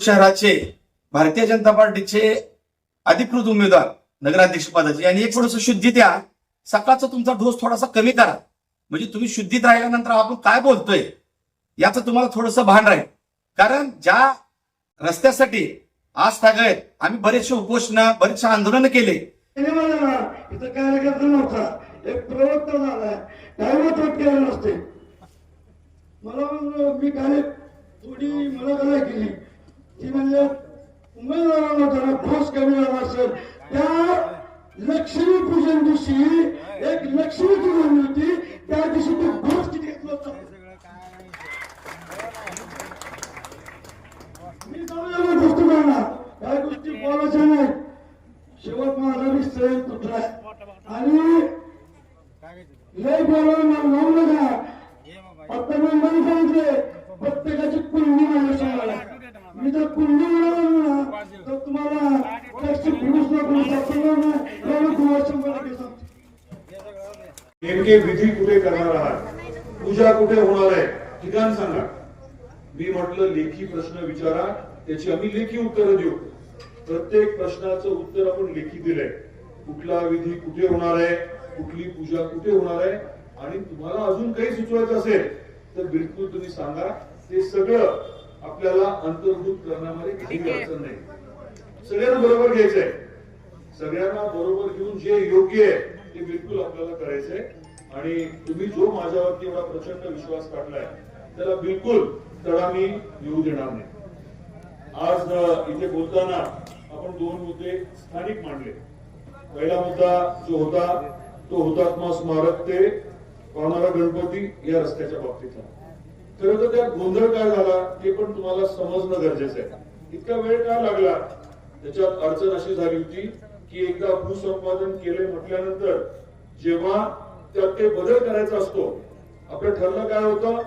शहराचे भारतीय जनता पार्टीचे अधिकृत उमेदवार नगराध्यक्ष पदाचे. आणि एक थोडस शुद्धी द्या. सकाळचा तुमचा डोस थोडासा कमी करा. म्हणजे तुम्ही शुद्धीत राहिल्यानंतर आपण काय बोलतोय याचं तुम्हाला थोडंसं भान राहील. कारण ज्या रस्त्यासाठी आज तागत आम्ही बरेचसे उपोषण बरेचसे आंदोलन केले. कार्यकर्ता नव्हता. एक प्रवक्ता झाला केलं नसते. मला मी काय थोडी मला काय केली. ती म्हणजे उमेदवारांना जरा ठोस कमी झाला असेल. त्या लक्ष्मी पूजन दिवशी एक लक्ष्मीची जन्म होती. त्या दिवशी तो ठोस किती घेतलं होतं. मी चांगल्या गोष्टी म्हणणार काय गोष्टी बोलायच्या नाही. शेवट माझा विषय तुटलाय आणि लय बोलावं नेमके विधी कुठे करणार आहात? पूजा कुठे होणार आहे? ठिकाण सांगा. मी म्हटलं लेखी प्रश्न विचारा. त्याची आम्ही लेखी उत्तरं देऊ. प्रत्येक प्रश्नाचं उत्तर आपण लेखी दिलंय. कुठला विधी कुठे होणार आहे? कुठली पूजा कुठे होणार आहे? आणि तुम्हाला अजून काही सुचवायचं असेल तर बिलकुल तुम्ही सांगा. ते सगळं आपल्याला अंतर्भूत करण्यामध्ये काही अडचण नाही. सगळ्यांना बरोबर घ्यायचंय. सगळ्यांना बरोबर घेऊन जे योग्य आहे ते बिलकुल आपल्याला करायचंय. आणि तुम्ही जो माझ्यावरती एवढा प्रचंड विश्वास काढलाय त्याला बिलकुल तडा मी येऊ देणार नाही. आज इथे बोलताना आपण दोन मुद्दे स्थानिक मांडले. पहिला मुद्दा जो होता तो हुतात्मा स्मारक ते पावणारा गणपती या रस्त्याच्या बाबतीतला. खरं तर त्यात गोंधळ काय झाला ते पण तुम्हाला समजणं गरजेचं आहे. इतका वेळ काय लागला? त्याच्यात अडचण अशी झाली होती की एकदा भूसंपादन केले म्हटल्यानंतर जेव्हा त्यात ते बदल करायचा असतो आपलं ठरलं काय होतं?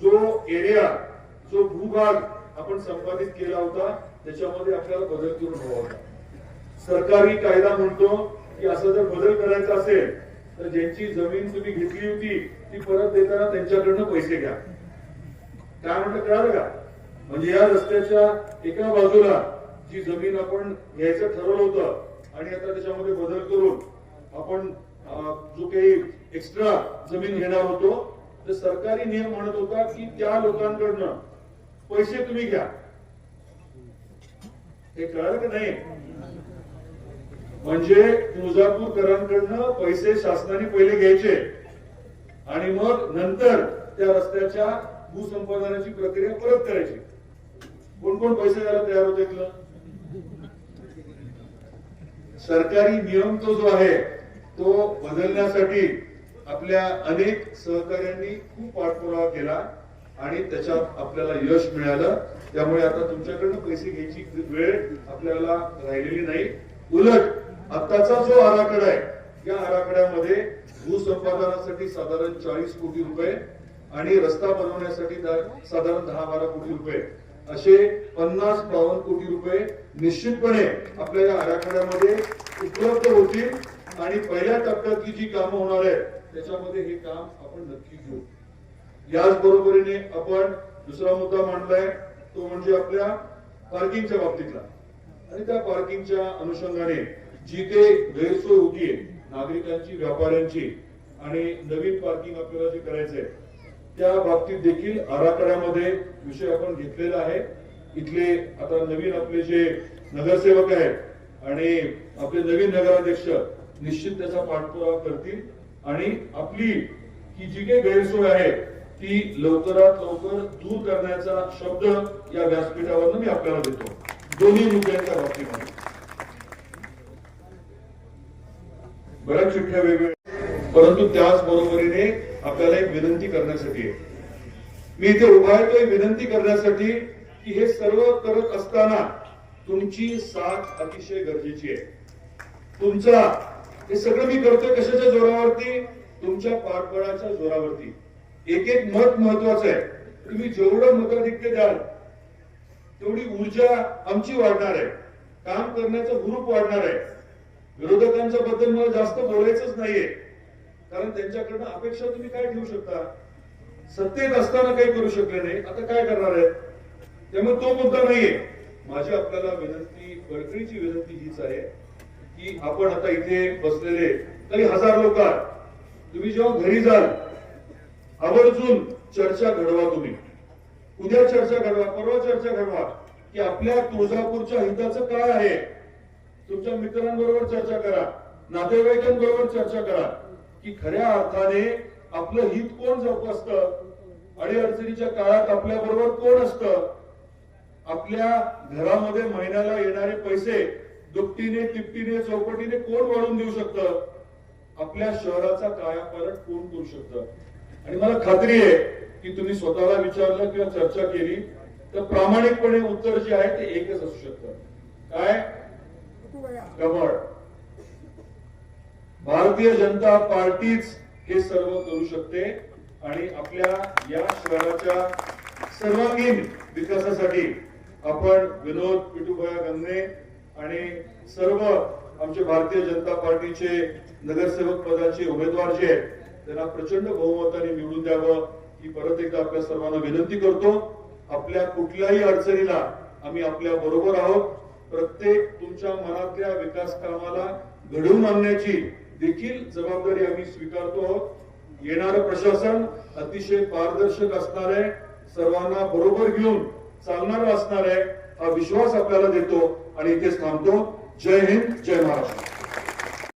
जो एरिया जो भूभाग आपण संपादित केला होता त्याच्यामध्ये आपल्याला बदल करून हवा होता. सरकारी कायदा म्हणतो की असं जर बदल करायचा असेल तर ज्यांची जमीन तुम्ही घेतली होती ती परत देताना त्यांच्याकडनं पैसे घ्या. काय म्हणतं कळालं का? म्हणजे या रस्त्याच्या एका बाजूला जी जमीन आपण घ्यायचं ठरवलं होतं आणि आता त्याच्यामध्ये बदल करून आपण जो काही एक्स्ट्रा जमीन घेणार होतो तर सरकारी नियम म्हणत होता की त्या लोकांकडनं पैसे तुम्ही घ्या. हे कळालं का नाही? म्हणजे तुळजापूरकरांकडनं पैसे शासनाने पहिले घ्यायचे आणि मग नंतर त्या रस्त्याच्या भूसंपादनाची प्रक्रिया परत करायची. कोण कोण पैसे द्यायला तयार होते सरकारी नियम तो जो आहे तो बदलण्यासाठी आपल्या अनेक सहकार्यांनी खूप पाठपुरावा केला आणि त्याच्यात आपल्याला यश मिळालं. त्यामुळे आता तुमच्याकडनं पैसे घ्यायची वेळ आपल्याला राहिलेली नाही. उलट आताचा जो आराखडा आहे या आराखड्यामध्ये भूसंपादनासाठी साधारण चाळीस कोटी रुपये आणि रस्ता बनवण्यासाठी साधारण दहा बारा कोटी रुपये. असे पन्नास बावन्न कोटी रुपये निश्चितपणे आपल्या या आराखड्यामध्ये उपलब्ध होतील. आणि पहिल्या टप्प्यातली जी कामं होणार आहेत त्याच्यामध्ये हे काम आपण नक्की घेऊ. याच बरोबरीने आपण दुसरा मुद्दा मांडलाय तो म्हणजे आपल्या पार्किंगच्या बाबतीतला. आणि त्या पार्किंगच्या अनुषंगाने जी ते गैरसोय होतीये नागरिकांची व्यापाऱ्यांची आणि नवीन पार्किंग आपल्याला जे करायचंय त्या बाबतीत देखील आराखड्यामध्ये विषय आपण घेतलेला आहे. इथले आता नवीन आपले जे नगरसेवक आहेत आणि आपले नवीन नगराध्यक्ष निश्चित त्याचा पाठपुरावा करतील. आणि आपली की जी काही गैरसोय आहे ती लवकरात लवकर दूर करण्याचा शब्द या व्यासपीठावर मी आपल्याला देतो. दोन्ही मुद्द्यांच्या बाबतीमध्ये. बऱ्याच चिठ्ठ्या वेगवेगळ्या परंतु त्याच बरोबरीने आपल्याला एक विनंती करण्यासाठी आहे. मी इथे उभा आहे तो विनंती करण्यासाठी की हे सर्व करत असताना तुमची साथ अतिशय गरजेची आहे. तुमचा हे सगळं मी करतोय कशाच्या जोरावरती? तुमच्या पाठबळाच्या जोरावरती. एक एक मत महत्वाचं आहे. तुम्ही जेवढं मताधिक्य द्याल तेवढी ऊर्जा आमची वाढणार आहे. काम करण्याचा ग्रुप वाढणार आहे. विरोधकांच्या बद्दल मला जास्त बोलायचंच नाहीये. कारण त्यांच्याकडनं अपेक्षा तुम्ही काय ठेवू शकता? सत्तेत असताना काही करू शकले नाही. आता काय करणार आहे त्यामुळे तो मुद्दा नाहीये. माझी आपल्याला विनंती कळकळीची विनंती हीच आहे की आपण आता इथे बसलेले काही हजार लोक आहात. तुम्ही जेव्हा घरी जाल आवर्जून चर्चा घडवा तुम्ही. उद्या चर्चा घडवा परवा चर्चा घडवा की आपल्या तुळजापूरच्या हिताचं काय आहे? तुमच्या मित्रांबरोबर चर्चा करा. नातेवाईकांबरोबर चर्चा करा. की खऱ्या अर्थाने आपलं हित कोण जोपासतं? अडीअडचणीच्या काळात आपल्या बरोबर कोण असतं? आपल्या घरामध्ये महिन्याला येणारे पैसे दुपटीने तिपटीने चौपटीने कोण वाढवून देऊ शकतं? आपल्या शहराचा कायापालट कोण करू शकतं? आणि मला खात्री आहे की तुम्ही स्वतःला विचारलं किंवा चर्चा केली तर प्रामाणिकपणे उत्तर जे आहे ते एकच असू शकतं. काय? कमळ भारतीय जनता पार्टीच हे सर्व करू शकते आणि आपल्या या शहराच्या सर्वांगीण विकासासाठी आपण विनोद विठुभया गंगणे आणि सर्व आमचे भारतीय जनता पार्टीचे नगरसेवक पदाचे उमेदवार जे आहेत त्यांना प्रचंड बहुमताने निवडून द्यावं ही परत एकदा आपल्या सर्वांना विनंती करतो. आपल्या कुठल्याही अडचणीला आम्ही आपल्या बरोबर आहोत. प्रत्येक तुमच्या मनातल्या विकास कामाला घडवून आणण्याची देखील जबाबदारी आम्ही स्वीकारतो आहोत. येणारं प्रशासन अतिशय पारदर्शक असणार आहे. सर्वांना बरोबर घेऊन चालणार असणार आहे. हा विश्वास आपल्याला देतो आणि इथेच थांबतो. जय हिंद जय महाराष्ट्र.